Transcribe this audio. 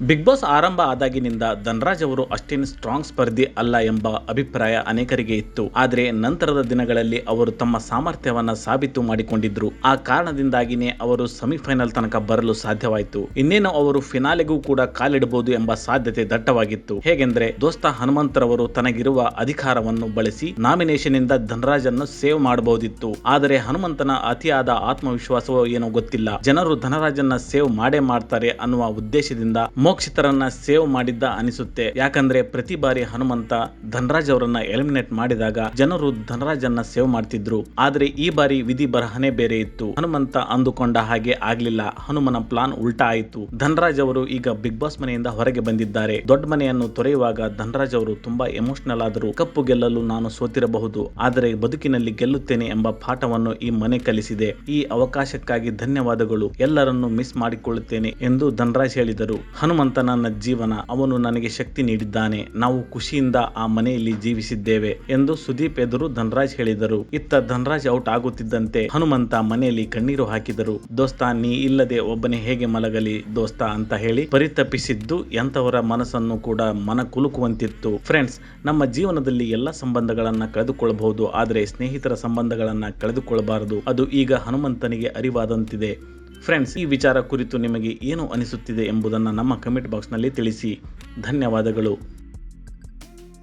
Big boss ಆರಂಭ ಆದಾಗಿನಿಂದ ಧನರಾಜ್ ಅವರು ಅಷ್ಟೇನು ಸ್ಟ್ರಾಂಗ್ ಸ್ಪರ್ಧಿ ಅಲ್ಲ ಎಂಬ ಅಭಿಪ್ರಾಯ ಅನೇಕರಿಗೆ ಇತ್ತು. ಆದರೆ ನಂತರದ ದಿನಗಳಲ್ಲಿ ಅವರು ತಮ್ಮ ಸಾಮರ್ಥ್ಯವನ್ನ ಸಾಬೀತು ಮಾಡಿಕೊಂಡಿದ್ರು. ಆ ಕಾರಣದಿಂದಾಗಿನೇ ಅವರು ಸೆಮಿಫೈನಲ್ ತನಕ ಬರಲು ಸಾಧ್ಯವಾಯಿತು. ಇನ್ನೇನು ಅವರು ಫಿನಾಲೆಗೂ ಕೂಡ ಕಾಲಿಡಬಹುದು ಎಂಬ ಸಾಧ್ಯತೆ ದಟ್ಟವಾಗಿತ್ತು. ಹೇಗೆಂದ್ರೆ ದೋಸ್ತ ಹನುಮಂತರವರು ತನಗಿರುವ ಅಧಿಕಾರವನ್ನು ಬಳಸಿ ನಾಮಿನೇಷನ್ ಇಂದ ಧನರಾಜ್ ಅನ್ನು ಸೇವ್ ಮಾಡಬಹುದಿತ್ತು. ಆದರೆ ಹನುಮಂತನ ಅತಿಯಾದ ಆತ್ಮವಿಶ್ವಾಸವೋ ಏನೋ ಗೊತ್ತಿಲ್ಲ. ಜನರು ಧನರಾಜನ್ನ ಸೇವ್ ಮಾಡೇ ಮಾಡ್ತಾರೆ ಅನ್ನುವ ಉದ್ದೇಶದಿಂದ ಮೋಕ್ಷಿತರನ್ನ ಸೇವ್ ಮಾಡಿದ್ದ ಅನಿಸುತ್ತೆ. ಯಾಕಂದ್ರೆ ಪ್ರತಿ ಬಾರಿ ಹನುಮಂತ ಧನರಾಜ್ ಅವರನ್ನ ಎಲಿಮಿನೇಟ್ ಮಾಡಿದಾಗ ಜನರು ಧನರಾಜನ್ನ ಸೇವ್ ಮಾಡ್ತಿದ್ರು. ಆದ್ರೆ ಈ ಬಾರಿ ವಿಧಿ ಬರಹನೆ ಬೇರೆ ಇತ್ತು. ಹನುಮಂತ ಅಂದುಕೊಂಡ ಹಾಗೆ ಆಗ್ಲಿಲ್ಲ. ಹನುಮನ ಪ್ಲಾನ್ ಉಲ್ಟಾ ಆಯಿತು. ಧನರಾಜ್ ಅವರು ಈಗ ಬಿಗ್ ಬಾಸ್ ಮನೆಯಿಂದ ಹೊರಗೆ ಬಂದಿದ್ದಾರೆ. ದೊಡ್ಡ ಮನೆಯನ್ನು ತೊರೆಯುವಾಗ ಧನರಾಜ್ ಅವರು ತುಂಬಾ ಎಮೋಷನಲ್ ಆದರು. ಕಪ್ಪು ಗೆಲ್ಲಲು ನಾನು ಸೋತಿರಬಹುದು. ಆದರೆ ಬದುಕಿನಲ್ಲಿ ಗೆಲ್ಲುತ್ತೇನೆ ಎಂಬ ಪಾಠವನ್ನು ಈ ಮನೆ ಕಲಿಸಿದೆ. ಈ ಅವಕಾಶಕ್ಕಾಗಿ ಧನ್ಯವಾದಗಳು. ಎಲ್ಲರನ್ನು ಮಿಸ್ ಮಾಡಿಕೊಳ್ಳುತ್ತೇನೆ ಎಂದು ಧನರಾಜ್ ಹೇಳಿದರು. ಹನುಮಂತ ನನ್ನ ಜೀವನ, ಅವನು ನನಗೆ ಶಕ್ತಿ ನೀಡಿದ್ದಾನೆ. ನಾವು ಖುಷಿಯಿಂದ ಆ ಮನೆಯಲ್ಲಿ ಜೀವಿಸಿದ್ದೇವೆ ಎಂದು ಸುದೀಪ್ ಎದುರು ಧನರಾಜ್ ಹೇಳಿದರು. ಇತ್ತ ಧನರಾಜ್ ಔಟ್ ಆಗುತ್ತಿದ್ದಂತೆ ಹನುಮಂತ ಮನೆಯಲ್ಲಿ ಕಣ್ಣೀರು ಹಾಕಿದರು. ದೋಸ್ತ, ನೀ ಇಲ್ಲದೆ ಒಬ್ಬನೇ ಹೇಗೆ ಮಲಗಲಿ ದೋಸ್ತ ಅಂತ ಹೇಳಿ ಪರಿತಪಿಸಿದ್ದು ಎಂತವರ ಮನಸ್ಸನ್ನು ಕೂಡ ಮನ ಕುಲುಕುವಂತಿತ್ತು ಫ್ರೆಂಡ್ಸ್, ನಮ್ಮ ಜೀವನದಲ್ಲಿ ಎಲ್ಲ ಸಂಬಂಧಗಳನ್ನ ಕಳೆದುಕೊಳ್ಳಬಹುದು ಆದರೆ ಸ್ನೇಹಿತರ ಸಂಬಂಧಗಳನ್ನ ಕಳೆದುಕೊಳ್ಳಬಾರದು ಅದು ಈಗ ಹನುಮಂತನಿಗೆ ಅರಿವಾದಂತಿದೆ. ಫ್ರೆಂಡ್ಸ್ ಈ ವಿಚಾರ ಕುರಿತು ನಿಮಗೆ ಏನು ಅನಿಸುತ್ತಿದೆ ಎಂಬುದನ್ನು ನಮ್ಮ ಕಮೆಂಟ್ ಬಾಕ್ಸ್ನಲ್ಲಿ ತಿಳಿಸಿ. ಧನ್ಯವಾದಗಳು.